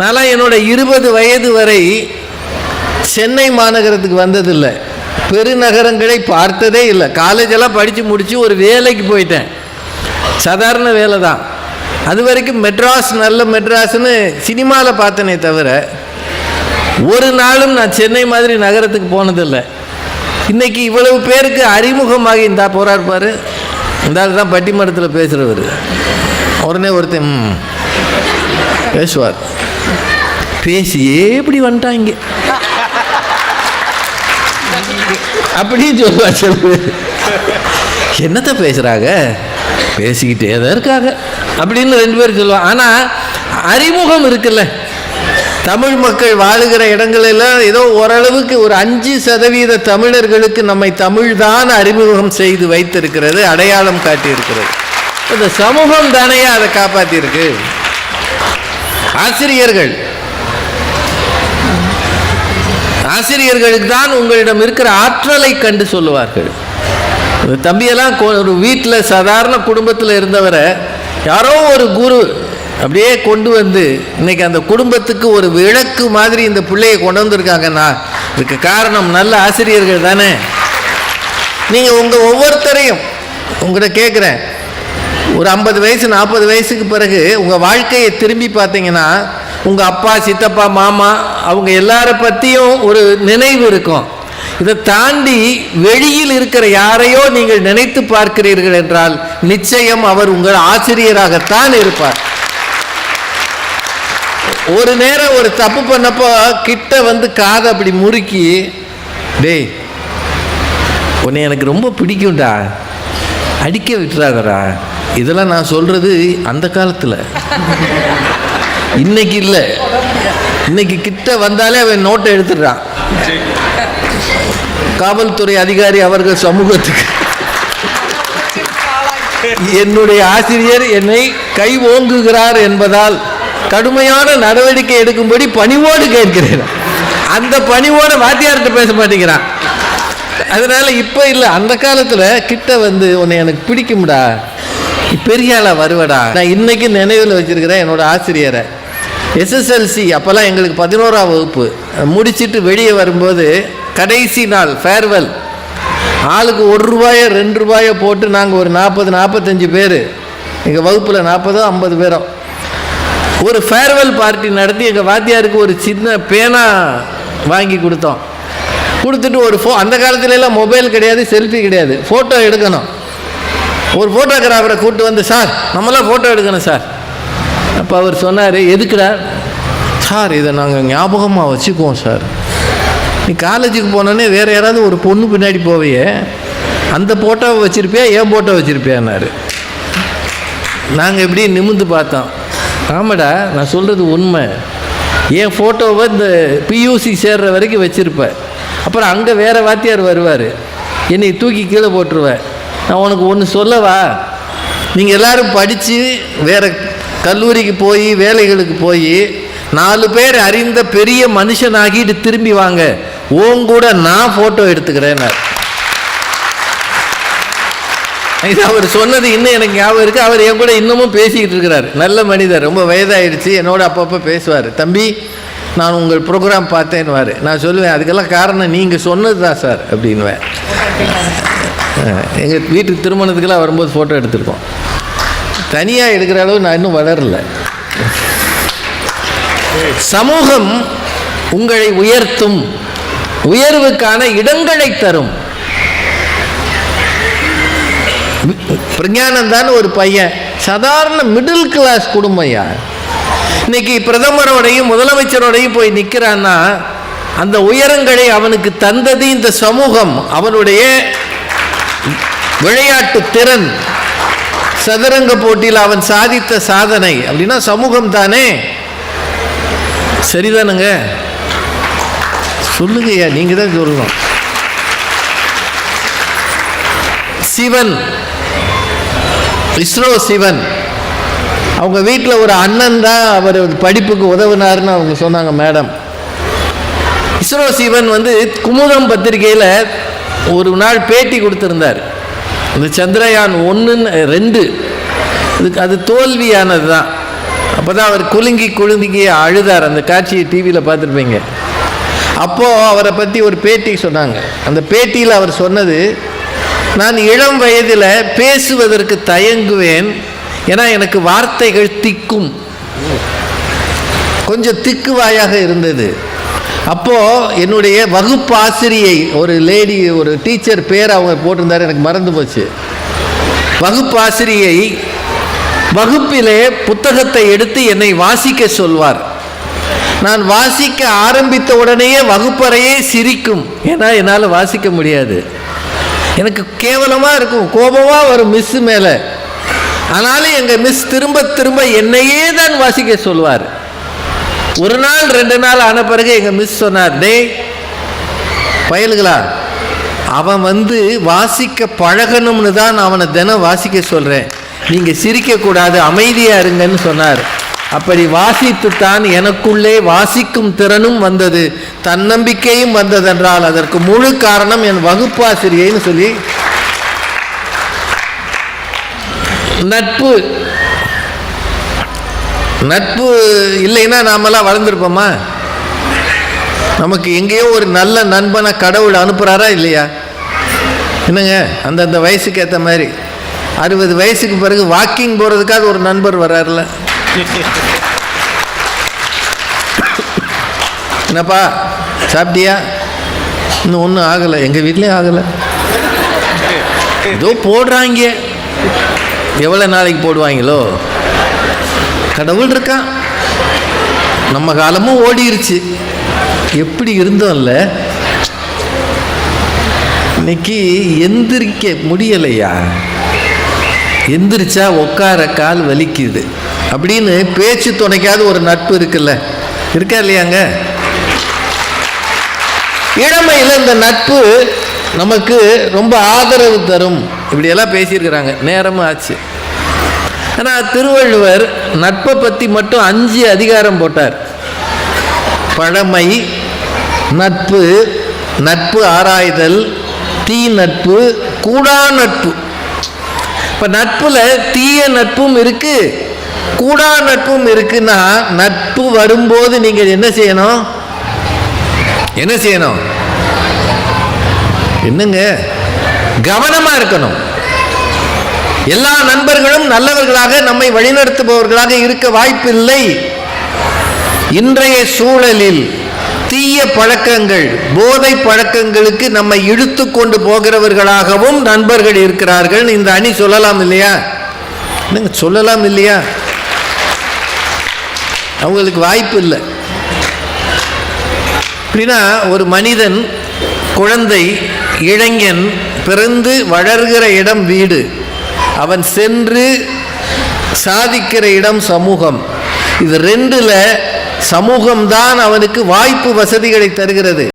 நான்லாம் என்னோட இருபது வயது வரை சென்னை மாநகரத்துக்கு வந்ததில்லை. பெருநகரங்களை பார்த்ததே இல்லை. காலேஜெல்லாம் படித்து முடித்து ஒரு வேலைக்கு போயிட்டேன். சாதாரண வேலை தான். அது வரைக்கும் மெட்ராஸ் நல்ல மெட்ராஸ்னு சினிமாவில் பார்த்தனே தவிர ஒரு நாளும் நான் சென்னை மாதிரி நகரத்துக்கு போனதில்லை. இன்றைக்கி இவ்வளவு பேருக்கு அறிமுகமாகி இந்தா போறார் பாரு. இந்த ஆள் தான் பட்டிமன்றத்தில் பேசுகிறவர் உடனே ஒருத்தன் பேசுவார். பேசியே இப்படி வந்துட்டாங்க. அப்படின்னு சொல்லுவா சொல்லு என்னத்தை என்னத்த பேசுகிறாங்க பேசிக்கிட்டே தான் இருக்காங்க. அப்படின்னு ரெண்டு பேரும் சொல்லுவாங்க. ஆனால் அறிமுகம் இருக்குல்ல. தமிழ் மக்கள் வாழுகிற இடங்களெல்லாம் ஏதோ ஓரளவுக்கு ஒரு அஞ்சு சதவீத தமிழர்களுக்கு நம்மை தமிழ் தான் அறிமுகம் செய்து வைத்திருக்கிறது அடையாளம் காட்டியிருக்கிறது. இந்த சமூகம் தானே அதை காப்பாற்றியிருக்கு ஆசிரியர்கள் ஆசிரியர்களுக்கு தான் உங்களிடம் இருக்கிற ஆற்றலை கண்டு சொல்லுவார்கள். ஒரு தம்பியெல்லாம் ஒரு வீட்டில் சாதாரண குடும்பத்தில் இருந்தவரை யாரோ ஒரு குரு அப்படியே கொண்டு வந்து இன்னைக்கு அந்த குடும்பத்துக்கு ஒரு விளக்கு மாதிரி இந்த பிள்ளையை கொண்டு வந்திருக்காங்கன்னா இதுக்கு காரணம் நல்ல ஆசிரியர்கள் தானே? நீங்கள் உங்கள் ஒவ்வொருத்தரையும் உங்கள்கிட்ட கேட்குறேன் ஒரு ஐம்பது வயசு நாற்பது வயசுக்கு பிறகு உங்கள் வாழ்க்கையை திரும்பி பார்த்தீங்கன்னா உங்கள் அப்பா சித்தப்பா மாமா அவங்க எல்லார பற்றியும் ஒரு நினைவு இருக்கும். இதை தாண்டி வெளியில் இருக்கிற யாரையோ நீங்கள் நினைத்து பார்க்கிறீர்கள் என்றால் நிச்சயம் அவர் உங்கள் ஆசிரியராகத்தான் இருப்பார். ஒரு நேரம் ஒரு தப்பு பண்ணப்போ கிட்ட வந்து காதை அப்படி முறுக்கி டேய் உன்னை எனக்கு ரொம்ப பிடிக்கும்டா. அடிக்க விட்டுறாதடா. இதெல்லாம் நான் சொல்றது அந்த காலத்தில். இன்னைக்கு இல்லை. இன்னைக்கு கிட்ட வந்தாலே அவன் நோட்டை எடுத்துடுறான். காவல்துறை அதிகாரி அவர்கள் சமூகத்துக்கு. என்னுடைய ஆசிரியர் என்னை கை ஓங்குகிறார் என்பதால் கடுமையான நடவடிக்கை எடுக்கும்படி பணிவோடு கேட்கிறேன். அந்த பணிவோட வாத்தியார்கிட்ட பேச மாட்டேங்கிறான். அதனால இப்போ இல்லை அந்த காலத்தில் கிட்ட வந்து உன்னை எனக்கு பிடிக்கும்டா. பெரியால பெரிய வருவடா. நான் இன்னைக்கு நினைவில் வச்சிருக்கிறேன் என்னோட ஆசிரியரை. எஸ்எஸ்எல்சி அப்போல்லாம் எங்களுக்கு பதினோராம் வகுப்பு. முடிச்சுட்டு வெளியே வரும்போது கடைசி நாள் ஃபேர்வெல் ஆளுக்கு ஒரு ரூபாயோ ரெண்டு ரூபாயோ போட்டு நாங்கள் ஒரு நாற்பது நாற்பத்தஞ்சு பேர். எங்கள் வகுப்பில் நாற்பதோ ஐம்பது பேரோ. ஒரு ஃபேர்வெல் பார்ட்டி நடத்தி எங்கள் வாத்தியாருக்கு ஒரு சின்ன பேனா வாங்கி கொடுத்தோம். கொடுத்துட்டு ஒரு ஃபோ அந்த காலத்துலலாம் மொபைல் கிடையாது செல்ஃபி கிடையாது. ஃபோட்டோ எடுக்கணும். ஒரு ஃபோட்டோகிராஃபரை கூப்பிட்டு வந்து சார் நம்மளாம் ஃபோட்டோ எடுக்கணும் சார். அப்போ அவர் சொன்னார் எதுக்குடா? சார் இதை நாங்கள் ஞாபகமாக வச்சுக்குவோம் சார். நீ காலேஜுக்கு போனோன்னே வேறு யாராவது ஒரு பொண்ணு பின்னாடி போவையே. அந்த ஃபோட்டோவை வச்சுருப்பியா ஏன் ஃபோட்டோ வச்சுருப்பியான்னாரு. நாங்கள் எப்படி நிமிந்து பார்த்தோம். ஆமாடா நான் சொல்கிறது உண்மை. என் ஃபோட்டோவை இந்த பியூசி சேர்ற வரைக்கும் வச்சுருப்பேன் அப்புறம் அங்கே வேறு வாத்தியார் வருவார். என்னை தூக்கி கீழே போட்டுருவேன் நான் உனக்கு ஒன்று சொல்லவா? நீங்கள் எல்லோரும் படித்து வேறு கல்லூரிக்கு போய் வேலைகளுக்கு போய் நாலு பேர் அறிந்த பெரிய மனுஷனாகிட்டு திரும்பி வாங்க. உன் கூட நான் ஃபோட்டோ எடுத்துக்கிறேன்னார். இது அவர் சொன்னது இன்னும் எனக்கு ஞாபகம் இருக்குது அவர் என் கூட இன்னமும் பேசிக்கிட்டு இருக்கிறார். நல்ல மனிதர் ரொம்ப வயதாயிடுச்சு என்னோட அப்பப்போ பேசுவார். தம்பி நான் உங்கள் ப்ரோக்ராம் பார்த்தேன்னுவார். நான் சொல்லுவேன் அதுக்கெல்லாம் காரணம் நீங்கள் சொன்னது தான் சார் அப்படின்வேன் எங்கள் வீட்டுக்கு திருமணத்துக்கெல்லாம் வரும்போது ஃபோட்டோ எடுத்திருக்கோம். தனியாக எடுக்கிற அளவு நான் இன்னும் வளரல. சமூகம் உங்களை உயர்த்தும் உயர்வுக்கான இடங்களை தரும். பிரஞானந்தான் ஒரு பையன் சாதாரண மிடில் கிளாஸ் குடும்பம்யா. இன்னைக்கு பிரதமரோடையும் முதலமைச்சரோடையும் போய் நிற்கிறான்னா அந்த உயரங்களை அவனுக்கு தந்தது இந்த சமூகம் அவனுடைய விளையாட்டு திறன். சதுரங்க போட்டியில் அவன் சாதித்த சாதனை. அப்படின்னா சமூகம் தானே? சரிதானுங்க. சொல்லுங்கய்யா நீங்க தான் சொல்லணும். சிவன். இஸ்ரோ சிவன். அவங்க வீட்டில் ஒரு அண்ணன் தான் அவர் படிப்புக்கு உதவினார்னு அவங்க சொன்னாங்க மேடம். இஸ்ரோ சிவன் வந்து குமுதம் பத்திரிகையில் ஒரு நாள் பேட்டி கொடுத்துருந்தார். இந்த சந்திரயான் ஒன்றுன்னு ரெண்டு. இதுக்கு அது தோல்வியானது தான் அப்போ தான் அவர் குலுங்கி குலுங்கி அழுதார். அந்த காட்சியை டிவியில் பார்த்துருப்பீங்க. அப்போது அவரை பற்றி ஒரு பேட்டி சொன்னாங்க. அந்த பேட்டியில் அவர் சொன்னது நான் இளம் வயதில் பேசுவதற்கு தயங்குவேன். ஏன்னா எனக்கு வார்த்தைகள் திக்கும். கொஞ்சம் திக்குவாயாக இருந்தது. அப்போது என்னுடைய வகுப்பு ஆசிரியை ஒரு லேடி ஒரு டீச்சர் பேர் அவங்க போட்டிருந்தார் எனக்கு மறந்து போச்சு. வகுப்பு ஆசிரியை வகுப்பிலே புத்தகத்தை எடுத்து என்னை வாசிக்க சொல்வார். நான் வாசிக்க ஆரம்பித்த உடனேயே வகுப்பறையே சிரிக்கும். ஏன்னா என்னால் வாசிக்க முடியாது. எனக்கு கேவலமாக இருக்கும் கோபமாக வரும் மிஸ்ஸு மேலே. ஆனாலும் எங்கள் மிஸ் திரும்ப திரும்ப என்னையே தான் வாசிக்க சொல்வார். ஒரு நாள் ரெண்டு நாள் ஆன பிறகு எங்கள் மிஸ் சொன்னார் டேய் பயலுகளா அவன் வந்து வாசிக்க பழகணும்னு தான் அவனை தினம் வாசிக்க சொல்கிறேன் நீங்கள் சிரிக்கக்கூடாது அமைதியாக இருங்கன்னு சொன்னார். அப்படி வாசித்துத்தான் எனக்குள்ளே வாசிக்கும் திறனும் வந்தது. தன்னம்பிக்கையும் வந்ததென்றால் அதற்கு முழு காரணம் என் வகுப்பாசிரியைன்னு சொல்லி நட்பு. நட்பு இல்லைன்னா நாமெல்லாம் வளர்ந்துருப்போமா? நமக்கு எங்கேயோ ஒரு நல்ல நண்பனை கடவுள் அனுப்புகிறாரா இல்லையா? என்னங்க அந்தந்த வயசுக்கு ஏற்ற மாதிரி. அறுபது வயசுக்கு பிறகு வாக்கிங் போகிறதுக்காக ஒரு நண்பர் வர்றாருல. என்னப்பா சாப்பிட்டியா? இன்னும் ஒன்றும் ஆகலை. எங்கள் வீட்லேயும் ஆகலை. ஏதோ போடுறாங்க. எவ்வளோ நாளைக்கு போடுவாங்களோ? கடவுள் இருக்கான் நம்ம காலமும் ஓடிருச்சு. எப்படி இருந்தோம்ல இன்னைக்கு எந்திரிக்க முடியலையா? எந்திரிச்சா உட்கார கால் வலிக்குது. அப்படின்னு பேச்சு துணைக்காத ஒரு நட்பு இருக்குல்ல? இருக்கா இல்லையாங்க இளமையில் இந்த நட்பு நமக்கு ரொம்ப ஆதரவு தரும். இப்படியெல்லாம் பேசியிருக்கிறாங்க. நேரமும் ஆச்சு. ஆனால் திருவள்ளுவர் நட்பை பற்றி மட்டும் அஞ்சு அதிகாரம் போட்டார். பழமை நட்பு நட்பு ஆராய்தல் தீ நட்பு கூடா நட்பு. இப்போ நட்பில் தீய நட்பும் இருக்குது கூடா நட்பும் இருக்குன்னா நட்பு வரும்போது நீங்கள் என்ன செய்யணும்? என்ன செய்யணும்? என்னங்க? கவனமாக இருக்கணும். எல்லா நண்பர்களும் நல்லவர்களாக நம்மை வழிநடத்துபவர்களாக இருக்க வாய்ப்பில்லை. இன்றைய சூழலில் தீய பழக்கங்கள் போதை பழக்கங்களுக்கு நம்மை இழுத்து கொண்டு போகிறவர்களாகவும் நண்பர்கள் இருக்கிறார்கள். இந்த அணி சொல்லலாம் இல்லையா? என்னங்க சொல்லலாம் இல்லையா? அவங்களுக்கு வாய்ப்பு இல்லை. அப்படின்னா ஒரு மனிதன் குழந்தை இளைஞன் பிறந்து வளர்கிற இடம் வீடு. அவன் சென்று சாதிக்கிற இடம் சமூகம். இது ரெண்டுல சமூகம்தான் அவனுக்கு வாய்ப்பு வசதிகளை தருகிறது.